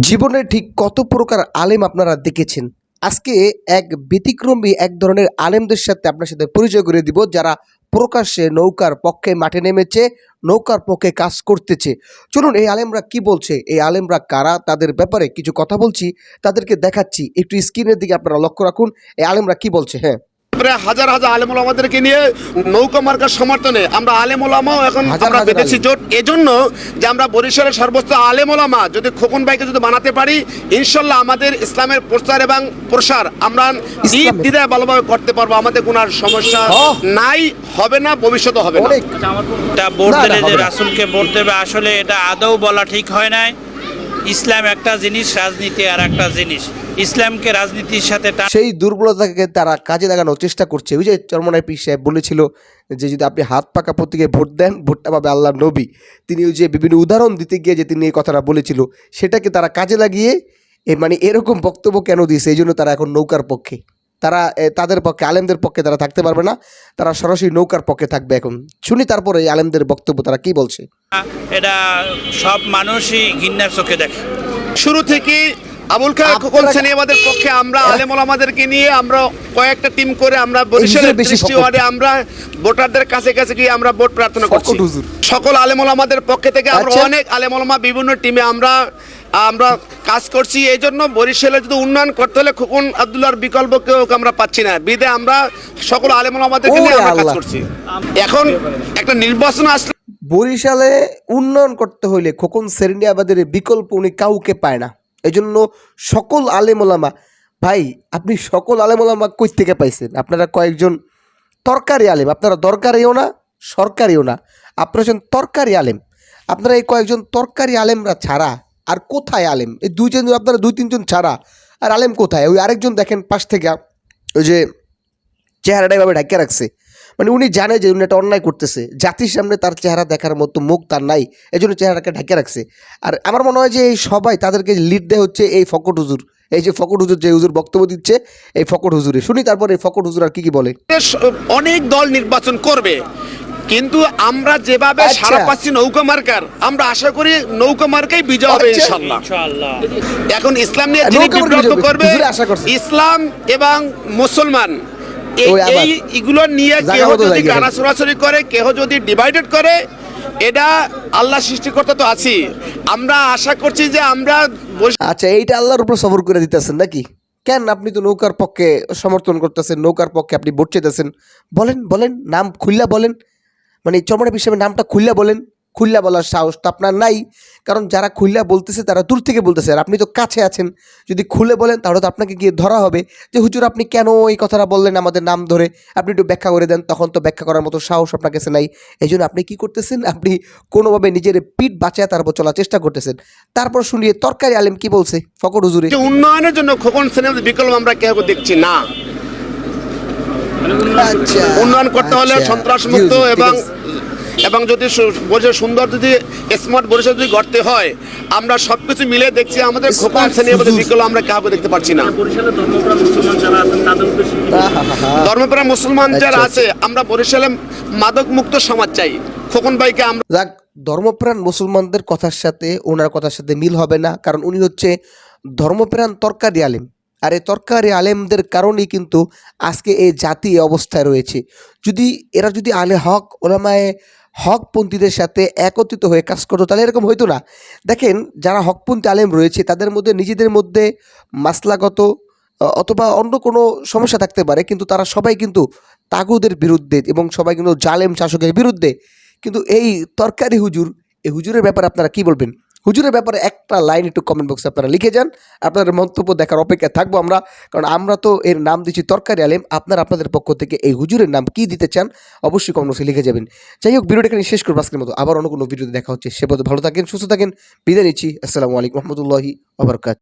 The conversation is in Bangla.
জীবনে ঠিক কত প্রকার আলেম আপনারা দেখেছেন? আজকে এক ব্যতিক্রমী এক ধরনের আলেমদের সাথে আপনার সাথে পরিচয় করে দিব, যারা প্রকাশ্যে নৌকার পক্ষে মাঠে নেমেছে, নৌকার পক্ষে কাজ করতেছে। চলুন, এই আলেমরা কি বলছে? এই আলেমরা কারা? তাদের ব্যাপারে কিছু কথা বলছি, তাদেরকে দেখাচ্ছি। একটু স্ক্রিনের দিকে আপনারা লক্ষ্য রাখুন, এই আলেমরা কি বলছে? হ্যাঁ। প্রায় হাজার হাজার আলেমুল আমাদেরকে নিয়ে নৌকা মার্কার সমর্থনে আমরা আলেমুলামাও এখন আমরা বেঁধেছি জোট। এজন্য যে আমরা বরিশালের সর্বোচ্চ আলেমুলামা যদি খোকন ভাইকে যদি বানাতে পারি ইনশাল্লাহ আমাদের ইসলামের প্রচার এবং প্রসার আমরা দিদায় ভালোভাবে করতে পারব। আমাদের কোনো আর সমস্যা। নাই হবে না ভবিষ্যতে হবে না। এটা ভোট না, না, দিলে যে রাসুলকে ভোট দেবে আসলে এটা আদৌ বলা ঠিক হয় নাই। ইসলাম একটা জিনিস, রাজনীতি আর একটা জিনিস। ইসলামকে রাজনীতির সাথে সেই দুর্বলতাকে তারা কাজে লাগানোর চেষ্টা করছে। ওই যে চরমনায় পি সাহেব বলেছিল যে যদি আপনি হাত পাকা প্রতীকে ভোট দেন, ভোটটা পাবে আল্লাহ নবী। তিনি ওই যে বিভিন্ন উদাহরণ দিতে গিয়ে যে তিনি এই কথাটা বলেছিল, সেটাকে তারা কাজে লাগিয়ে এ মানে এরকম বক্তব্য কেন দিয়েছে? এই জন্য তারা এখন নৌকার পক্ষে। তারা তাদের পক্ষে, আলেমদের পক্ষে তারা থাকতে পারবে না। তারা সরাসরি নৌকার পক্ষে থাকবে এখন। শুনি তারপরে এই আলেমদের বক্তব্য, তারা কি বলছে? এটা সব মানুষই ঘৃণার চোখে দেখে। শুরু থেকে আবুল খায়ের খোকন আমাদের পক্ষে আমরা আলেমুল আমাদেরকে নিয়ে আমরা কয়েকটা টিম করে আমরা বরিশালের দৃষ্টি ওয়ার্ডে আমরা ভোটারদের কাছে কাছে গিয়ে আমরা ভোট প্রার্থনা করছি। সকল আলেমুল আমাদের পক্ষে থেকে আমরা আচ্ছা। অনেক আলেমুলমা বিভিন্ন টিমে আমরা আমরা কাজ করছি। এই জন্য বরিশালে যদি উন্নয়ন করতে হলে খোকন আবদুল্লাহর বিকল্প কেউ আমরা পাচ্ছি না। বিদে আমরা সকল আলেমুল আমাদেরকে নিয়ে আমরা কাজ করছি। এখন একটা নির্বাচন আসলে বরিশালে উন্নয়ন করতে হইলে খোকন সেরেনিয়াবাদের বিকল্প উনি কাউকে পায় না। এই জন্য সকল আলেমোলামা ভাই, আপনি সকল আলেমোলামা কই থেকে পাইছেন? আপনারা কয়েকজন তরকারি আলেম, আপনারা দরকারিও না, সরকারিও না। আপনারা হচ্ছেন তরকারি আলেম। আপনারা এই কয়েকজন তরকারি আলেমরা ছাড়া আর কোথায় আলেম? এই দুইজন, আপনারা দুই তিনজন ছাড়া আর আলেম কোথায়? ওই আরেকজন দেখেন পাশ থেকে, ওই যে চেহারাটা এভাবে ঢাকিয়ে রাখছে। মানে উনি জানে যে উনি একটা অন্যায় করতেছে। জাতির সামনে তার চেহারা দেখার মতো মুখ তার নাই এই জন্য চেহারাকে ঢাকে রাখছে। আর আমার মনে হয় যে এই সবাই তাদেরকে লিড দেয় হচ্ছে এই ফকট হুজুর। এই যে ফকট হুজুর যে হুজুর বক্তব্য দিচ্ছে এই ফকট হুজুরে। শুনি তারপর এই ফকট হুজুর আর কি কি বলে। অনেক দল নির্বাচন করবে। কিন্তু আমরা যেভাবে আচ্ছা। সারা পাচ্ছি নৌকা মার্কার আমরা আশা করি নৌকা মার্কাই বিজয় হবে আচ্ছা। ইনশাআল্লাহ। এখন ইসলাম নিয়ে নৌকা যিনি বিভ্রান্ত করবে আশা করছে। ইসলাম এবং মুসলমান। এই এগুলো নিয়ে কেউ যদি। গানা সরাসরি করে কেউ যদি ডিভাইডেড করে এটা আল্লাহ সৃষ্টিকর্তা তো আছি। আমরা আশা করছি যে আমরা আচ্ছা এইটা আল্লাহর উপর সফর করে দিতেছেন নাকি? কেন আপনি তো নৌকার পক্ষে সমর্থন করতেছেন নৌকার পক্ষে আপনি ভোট চেতেছেন? বলেন বলেন নাম খুল্লা বলেন। মানে চমড়া হিসেবে নামটা খুল্লা বলেন। খুল্লা বলার সাহস তো আপনার নাই। কারণ যারা খুল্লা বলতেছে তারা দূর থেকে বলতেছে। আর আপনি তো কাছে আছেন। যদি খুলে বলেন তাহলে তো আপনাকে গিয়ে ধরা হবে। যে হুজুর আপনি কেন এই কথাটা বললেন আমাদের নাম ধরে? আপনি একটু ব্যাখ্যা করে দেন। তখন তো ব্যাখ্যা করার মতো সাহস আপনার কাছে নাই। এই জন্য আপনি কি করতেছেন? আপনি কোনোভাবে নিজের পিঠ বাঁচায় তারপর চলার চেষ্টা করতেছেন। তারপর শুনিয়ে তরকারি আলেম কি বলছে? ফকর হুজুরে। উন্নয়নের জন্য খোকন সিনেমার বিকল্প আমরা কেউ দেখছি না। আচ্ছা। উন্নয়ন করতে হলে আচ্ছা। সন্ত্রাস মুক্ত এবং। এবং যদি বরিশাল সুন্দর যদি স্মার্ট বরিশাল যদি গড়তে হয় আমরা সবকিছু মিলে দেখছি আমাদের খোকন Smart শ্রেণি আমাদের বিকল্প আমরা কাউকে দেখতে পাচ্ছি না। ধর্মপ্রাণ মুসলমান যারা আচ্ছা, আছে আমরা বরিশালে মাদক মুক্ত সমাজ চাই। খোকন ভাইকে আমরা যাক ধর্মপ্রাণ মুসলমানদের কথার সাথে ওনার কথার সাথে মিল হবে না কারণ উনি হচ্ছে ধর্মপ্রাণ তরকারি আলেম। আর এই তরকারি আলেমদের কারণেই কিন্তু আজকে এই জাতি অবস্থায় রয়েছে। যদি এরা যদি আলে হক, ওলামায় হকপন্থীদের সাথে একত্রিত হয়ে কাজ করতো, তাহলে এরকম হইতো না। দেখেন, যারা হকপন্থী আলেম রয়েছে, তাদের মধ্যে নিজেদের মধ্যে মাসলাগত অথবা অন্য কোনো সমস্যা থাকতে পারে, কিন্তু তারা সবাই কিন্তু তাগুদের বিরুদ্ধে এবং সবাই কিন্তু জালেম শাসকের বিরুদ্ধে। কিন্তু এই তরকারি হুজুর, এই হুজুরের ব্যাপারে আপনারা কি বলবেন? হুজুরের ব্যাপারে একটা লাইন একটু কমেন্ট বক্সে আপনারা লিখে যান। আপনাদের মন্তব্য দেখার অপেক্ষায় থাকব আমরা, কারণ আমরা তো এর নাম দিচ্ছি তরকারি আলেম। আপনারা আপনাদের পক্ষ থেকে এই হুজুরের নাম কি দিতে চান, অবশ্যই কমেন্ট বক্সে লিখে যাবেন। যাই হোক, ভিডিওটা এখানে শেষ করব। আজকের মতো আবার অন্য কোনো ভিডিওতে দেখা হচ্ছে। সে পথে ভালো থাকেন, সুস্থ থাকেন। বিদায় নিচ্ছি। আসসালামু আলাইকুম রহমতুল্লাহি আবরকাত